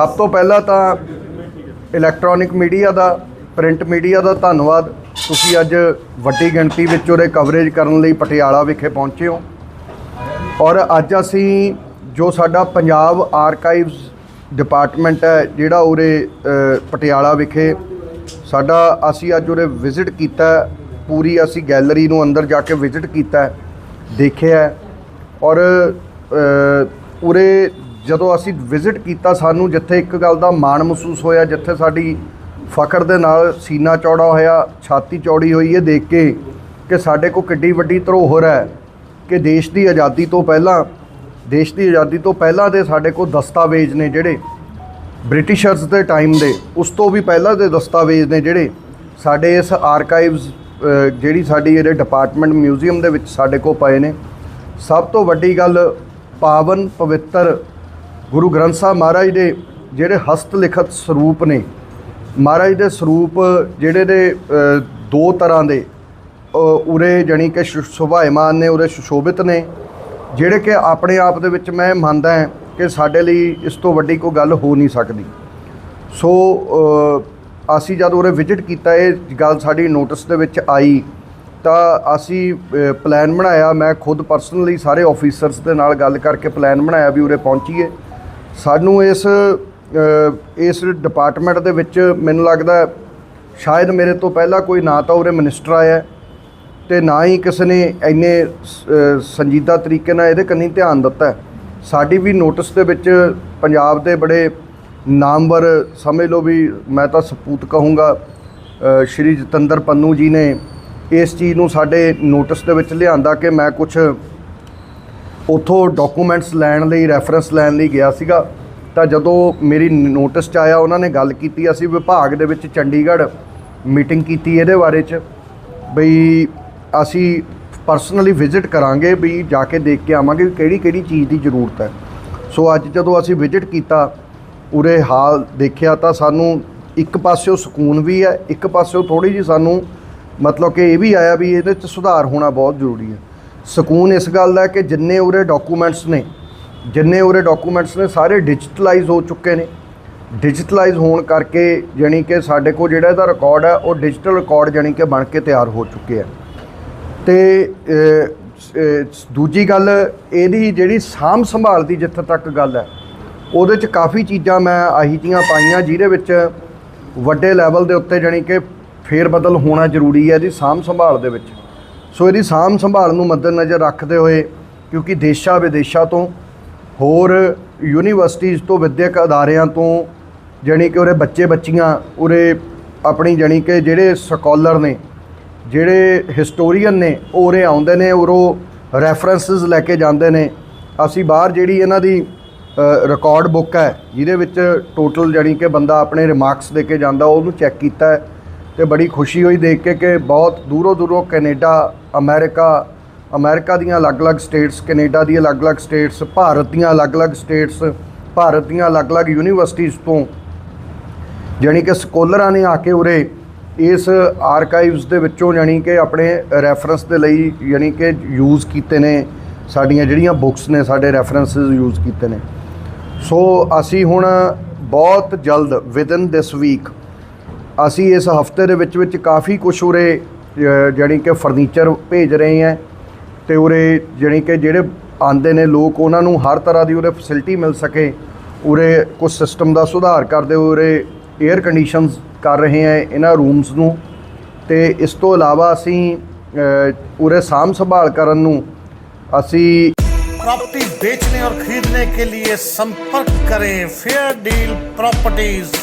ਸਭ ਤੋਂ ਪਹਿਲਾਂ ਤਾਂ ਇਲੈਕਟ੍ਰੋਨਿਕ ਮੀਡੀਆ ਦਾ ਪ੍ਰਿੰਟ ਮੀਡੀਆ ਦਾ ਧੰਨਵਾਦ। ਤੁਸੀਂ ਅੱਜ ਵੱਡੀ ਗਿਣਤੀ ਵਿੱਚ ਉਹਦੇ ਕਵਰੇਜ ਕਰਨ ਲਈ ਪਟਿਆਲਾ ਵਿਖੇ ਪਹੁੰਚੇ ਹੋ। ਔਰ ਅੱਜ ਅਸੀਂ ਜੋ ਸਾਡਾ ਪੰਜਾਬ ਆਰਕਾਈਵਸ ਡਿਪਾਰਟਮੈਂਟ ਹੈ, ਜਿਹੜਾ ਉਰੇ ਪਟਿਆਲਾ ਵਿਖੇ ਸਾਡਾ ਅਸੀਂ ਅੱਜ ਉਰੇ ਵਿਜ਼ਿਟ ਕੀਤਾ ਪੂਰੀ ਅਸੀਂ ਗੈਲਰੀ ਨੂੰ ਅੰਦਰ ਜਾ ਕੇ ਵਿਜ਼ਿਟ ਕੀਤਾ ਦੇਖਿਆ ਔਰ ਉਰੇ ਜਦੋਂ ਅਸੀਂ ਵਿਜ਼ਿਟ ਕੀਤਾ ਸਾਨੂੰ ਜਿੱਥੇ ਇੱਕ ਗੱਲ ਦਾ ਮਾਣ ਮਹਿਸੂਸ ਹੋਇਆ, ਜਿੱਥੇ ਸਾਡੀ ਫਖਰ ਦੇ ਨਾਲ ਸੀਨਾ ਚੌੜਾ ਹੋਇਆ, ਛਾਤੀ ਚੌੜੀ ਹੋਈ ਇਹ ਦੇਖ ਕੇ ਕਿ ਸਾਡੇ ਕੋਲ ਕਿੱਡੀ ਵੱਡੀ ਧਰੋਹਰ ਹੈ ਕਿ ਦੇਸ਼ ਦੀ ਆਜ਼ਾਦੀ ਤੋਂ ਪਹਿਲਾਂ, ਦੇਸ਼ ਦੀ ਆਜ਼ਾਦੀ ਤੋਂ ਪਹਿਲਾਂ ਦੇ ਸਾਡੇ ਕੋਲ ਦਸਤਾਵੇਜ਼ ਨੇ ਜਿਹੜੇ ਬ੍ਰਿਟਿਸ਼ਰਸ ਦੇ ਟਾਈਮ ਦੇ, ਉਸ ਤੋਂ ਵੀ ਪਹਿਲਾਂ ਦੇ ਦਸਤਾਵੇਜ਼ ਨੇ ਜਿਹੜੇ ਸਾਡੇ ਇਸ ਆਰਕਾਈਵਸ ਜਿਹੜੀ ਸਾਡੀ ਇਹਦੇ ਡਿਪਾਰਟਮੈਂਟ ਮਿਊਜ਼ੀਅਮ ਦੇ ਵਿੱਚ ਸਾਡੇ ਕੋਲ ਪਏ ਨੇ। ਸਭ ਤੋਂ ਵੱਡੀ ਗੱਲ ਪਾਵਨ ਪਵਿੱਤਰ ਗੁਰੂ ਗ੍ਰੰਥ ਸਾਹਿਬ ਮਹਾਰਾਜ ਦੇ ਜਿਹੜੇ ਹਸਤ ਲਿਖਤ ਸਰੂਪ ਨੇ, ਮਹਾਰਾਜ ਦੇ ਸਰੂਪ ਜਿਹੜੇ ਦੇ ਦੋ ਤਰ੍ਹਾਂ ਦੇ। ਉਰੇ ਜਾਣੀ ਕਿ ਸ਼ੁ- ਸ਼ੋਭਾਇਮਾਨ ਨੇ, ਉਰੇ ਸੁਸ਼ੋਭਿਤ ਨੇ। ਜਿਹੜੇ ਕਿ ਆਪਣੇ ਆਪ ਦੇ ਵਿੱਚ ਮੈਂ ਮੰਨਦਾ ਹਾਂ ਕਿ ਸਾਡੇ ਲਈ ਇਸ ਤੋਂ ਵੱਡੀ ਕੋਈ ਗੱਲ ਹੋ ਨਹੀਂ ਸਕਦੀ। ਸੋ ਅਸੀਂ ਜਦ ਉਰੇ ਵਿਜ਼ਿਟ ਕੀਤਾ, ਇਹ ਗੱਲ ਸਾਡੀ ਨੋਟਿਸ ਦੇ ਵਿੱਚ ਆਈ, ਤਾਂ ਅਸੀਂ ਪਲਾਨ ਬਣਾਇਆ। ਮੈਂ ਖੁਦ ਪਰਸਨਲੀ ਸਾਰੇ ਆਫੀਸਰਸ ਦੇ ਨਾਲ ਗੱਲ ਕਰਕੇ ਪਲਾਨ ਬਣਾਇਆ ਵੀ ਉਰੇ ਪਹੁੰਚੀਏ। ਸਾਨੂੰ ਇਸ ਇਸ ਡਿਪਾਰਟਮੈਂਟ ਦੇ ਵਿੱਚ ਮੈਨੂੰ ਲੱਗਦਾ ਸ਼ਾਇਦ ਮੇਰੇ ਤੋਂ ਪਹਿਲਾਂ ਕੋਈ ਨਾ ਤਾਂ ਉਰੇ ਮਿਨਿਸਟਰ ਆਇਆ ਹੈ, ਤੇ ਨਾ ਹੀ ਕਿਸੇ ਨੇ ਇੰਨੇ ਸ- ਸੰਜੀਦਾ ਤਰੀਕੇ ਨਾਲ ਇਹਦੇ ਕੰਨੀ ਧਿਆਨ ਦਿੱਤਾ ਸਾਡੀ ਵੀ ਨੋਟਿਸ ਦੇ ਵਿੱਚ ਪੰਜਾਬ ਦੇ ਬੜੇ ਨਾਮਵਰ ਸਮਝ ਲਓ ਵੀ ਮੈਂ ਤਾਂ ਸਪੂਤ ਕਹੂੰਗਾ ਸ਼੍ਰੀ ਜਤਿੰਦਰ ਪੰਨੂ ਜੀ ਨੇ ਇਸ ਚੀਜ਼ ਨੂੰ ਸਾਡੇ ਨੋਟਿਸ ਦੇ ਵਿੱਚ ਲਿਆਂਦਾ ਕਿ ਮੈਂ ਕੁਝ ਉਥੋਂ ਡਾਕੂਮੈਂਟਸ ਲੈਣ ਲਈ ਰੈਫਰੈਂਸ ਲੈਣ ਲਈ ਗਿਆ ਸੀਗਾ। ਤਾਂ ਜਦੋਂ ਮੇਰੀ ਨੋਟਿਸ 'ਚ ਆਇਆ, ਉਹਨਾਂ ਨੇ ਗੱਲ ਕੀਤੀ, ਅਸੀਂ ਵਿਭਾਗ ਦੇ ਵਿੱਚ ਚੰਡੀਗੜ੍ਹ ਮੀਟਿੰਗ ਕੀਤੀ ਇਹਦੇ ਬਾਰੇ 'ਚ, ਬਈ ਅਸੀਂ ਪਰਸਨਲੀ ਵਿਜ਼ਿਟ ਕਰਾਂਗੇ ਵੀ ਜਾ ਕੇ ਦੇਖ ਕੇ ਆਵਾਂਗੇ ਵੀ ਕਿਹੜੀ ਕਿਹੜੀ ਚੀਜ਼ ਦੀ ਜ਼ਰੂਰਤ ਹੈ। ਸੋ ਅੱਜ ਜਦੋਂ ਅਸੀਂ ਵਿਜ਼ਿਟ ਕੀਤਾ, ਉਰੇ ਹਾਲ ਦੇਖਿਆ ਤਾਂ ਸਾਨੂੰ ਇੱਕ ਪਾਸਿਓ ਸਕੂਨ ਵੀ ਹੈ, ਇੱਕ ਪਾਸਿਓ ਥੋੜੀ ਜੀ ਸਾਨੂੰ ਮਤਲਬ ਕਿ ਇਹ ਵੀ ਆਇਆ ਵੀ ਇਹਦੇ 'ਚ ਸੁਧਾਰ ਹੋਣਾ ਬਹੁਤ ਜ਼ਰੂਰੀ ਹੈ। ਸਕੂਨ ਇਸ ਗੱਲ ਦਾ ਕਿ ਜਿੰਨੇ ਉਰੇ ਡਾਕੂਮੈਂਟਸ ਨੇ, ਜਿੰਨੇ ਉਰੇ ਡਾਕੂਮੈਂਟਸ ਨੇ, ਸਾਰੇ ਡਿਜੀਟਲਾਈਜ਼ ਹੋ ਚੁੱਕੇ ਨੇ। ਡਿਜੀਟਲਾਈਜ਼ ਹੋਣ ਕਰਕੇ ਜਾਣੀ ਕਿ ਸਾਡੇ ਕੋਲ ਜਿਹੜਾ ਇਹਦਾ ਰਿਕਾਰਡ ਹੈ, ਉਹ ਡਿਜੀਟਲ ਰਿਕਾਰਡ ਜਾਣੀ ਕਿ ਬਣ ਕੇ ਤਿਆਰ ਹੋ ਚੁੱਕੇ ਆ। ਤੇ ਦੂਜੀ ਗੱਲ, ਇਹਦੀ ਜਿਹੜੀ ਸਾਂਭ ਸੰਭਾਲ ਦੀ ਜਿੱਥੇ ਤੱਕ ਗੱਲ ਹੈ, ਉਹਦੇ 'ਚ ਕਾਫੀ ਚੀਜ਼ਾਂ ਮੈਂ ਆਹੀ ਜੀਆਂ ਪਾਈਆਂ, ਜਿਹਦੇ ਵਿੱਚ ਵੱਡੇ ਲੈਵਲ ਦੇ ਉੱਤੇ ਜਾਣੀ ਕਿ ਫੇਰ ਬਦਲ ਹੋਣਾ ਜ਼ਰੂਰੀ ਹੈ ਇਹਦੀ ਸਾਂਭ ਸੰਭਾਲ ਦੇ ਵਿੱਚ। ਸੋ ਇਹਦੀ ਸਾਂਭ ਸੰਭਾਲ ਨੂੰ ਮੱਦੇਨਜ਼ਰ ਰੱਖਦੇ ਹੋਏ, ਕਿਉਂਕਿ ਦੇਸ਼ਾਂ ਵਿਦੇਸ਼ਾਂ ਤੋਂ ਹੋਰ ਯੂਨੀਵਰਸਿਟੀਜ਼ ਤੋਂ ਵਿਦਿਅਕ ਅਦਾਰਿਆਂ ਤੋਂ ਜਾਣੀ ਕਿ ਉਰੇ ਬੱਚੇ ਬੱਚੀਆਂ ਉਰੇ ਆਪਣੀ ਜਾਣੀ ਕਿ ਜਿਹੜੇ ਸਕਾਲਰ ਨੇ, ਜਿਹੜੇ ਹਿਸਟੋਰੀਅਨ ਨੇ, ਉਹ ਉਰੇ ਆਉਂਦੇ ਨੇ, ਉਰੋਂ ਰੈਫਰੈਂਸਸ ਲੈ ਕੇ ਜਾਂਦੇ ਨੇ। ਅਸੀਂ ਬਾਹਰ ਜਿਹੜੀ ਇਹਨਾਂ ਦੀ ਰਿਕਾਰਡ ਬੁੱਕ ਹੈ, ਜਿਹਦੇ ਵਿੱਚ ਟੋਟਲ ਜਾਣੀ ਕਿ ਬੰਦਾ ਆਪਣੇ ਰਿਮਾਰਕਸ ਦੇ ਕੇ ਜਾਂਦਾ, ਉਹਨੂੰ ਚੈੱਕ ਕੀਤਾ ਹੈ। ਤੇ ਬੜੀ ਖੁਸ਼ੀ ਹੋਈ ਦੇਖ ਕੇ ਕਿ ਬਹੁਤ ਦੂਰੋਂ ਦੂਰੋਂ ਕੈਨੇਡਾ, ਅਮਰੀਕਾ ਅਮਰੀਕਾ ਦੀਆਂ ਅਲੱਗ-ਅਲੱਗ ਸਟੇਟਸ, ਕੈਨੇਡਾ ਦੀ ਅਲੱਗ-ਅਲੱਗ ਸਟੇਟਸ, ਭਾਰਤ ਦੀਆਂ ਅਲੱਗ-ਅਲੱਗ ਸਟੇਟਸ, ਭਾਰਤ ਦੀਆਂ ਅਲੱਗ-ਅਲੱਗ ਯੂਨੀਵਰਸਿਟੀਜ਼ ਤੋਂ। ਜਾਣੀ ਕਿ ਸਕੋਲਰਾਂ ਨੇ ਆ ਕੇ ਉਰੇ ਇਸ ਆਰਕਾਈਵਸ ਦੇ ਵਿੱਚੋਂ ਜਾਣੀ ਕਿ ਆਪਣੇ ਰੈਫਰੈਂਸ ਦੇ ਲਈ ਜਾਣੀ ਕਿ ਯੂਜ਼ ਕੀਤੇ ਨੇ, ਸਾਡੀਆਂ ਜਿਹੜੀਆਂ ਬੁੱਕਸ ਨੇ, ਸਾਡੇ ਰੈਫਰੈਂਸਸ ਯੂਜ਼ ਕੀਤੇ ਨੇ। ਸੋ ਅਸੀਂ ਹੁਣ ਬਹੁਤ ਜਲਦ ਵਿਦਨ ਦਿਸ ਵੀਕ ਅਸੀਂ ਇਸ ਹਫ਼ਤੇ ਦੇ ਵਿੱਚ ਵਿੱਚ ਕਾਫੀ ਕੁਝ ਉਰੇ ਜਾਨੀ ਕਿ ਫਰਨੀਚਰ ਭੇਜ ਰਹੇ ਹਾਂ ਤੇ ਉਰੇ ਜਾਨੀ ਕਿ ਜਿਹੜੇ ਆਂਦੇ ਨੇ ਲੋਕ ਉਹਨਾਂ ਨੂੰ ਹਰ ਤਰ੍ਹਾਂ ਦੀ ਉਰੇ ਫੈਸਿਲਿਟੀ ਮਿਲ ਸਕੇ। ਉਰੇ ਕੁਝ ਸਿਸਟਮ ਦਾ ਸੁਧਾਰ ਕਰਦੇ ਉਰੇ 에ਅਰ ਕੰਡੀਸ਼ਨਸ ਕਰ ਰਹੇ ਹਾਂ ਇਹਨਾਂ ਰੂਮਸ ਨੂੰ। ਤੇ ਇਸ ਤੋਂ ਇਲਾਵਾ ਅਸੀਂ ਉਰੇ ਸਾਮ ਸੰਭਾਲ ਕਰਨ ਨੂੰ ਅਸੀਂ प्रॉपर्टी ਵੇਚਣੇ ਔਰ खरीदने के लिए संपर्क करें फेयर डील प्रॉपर्टीज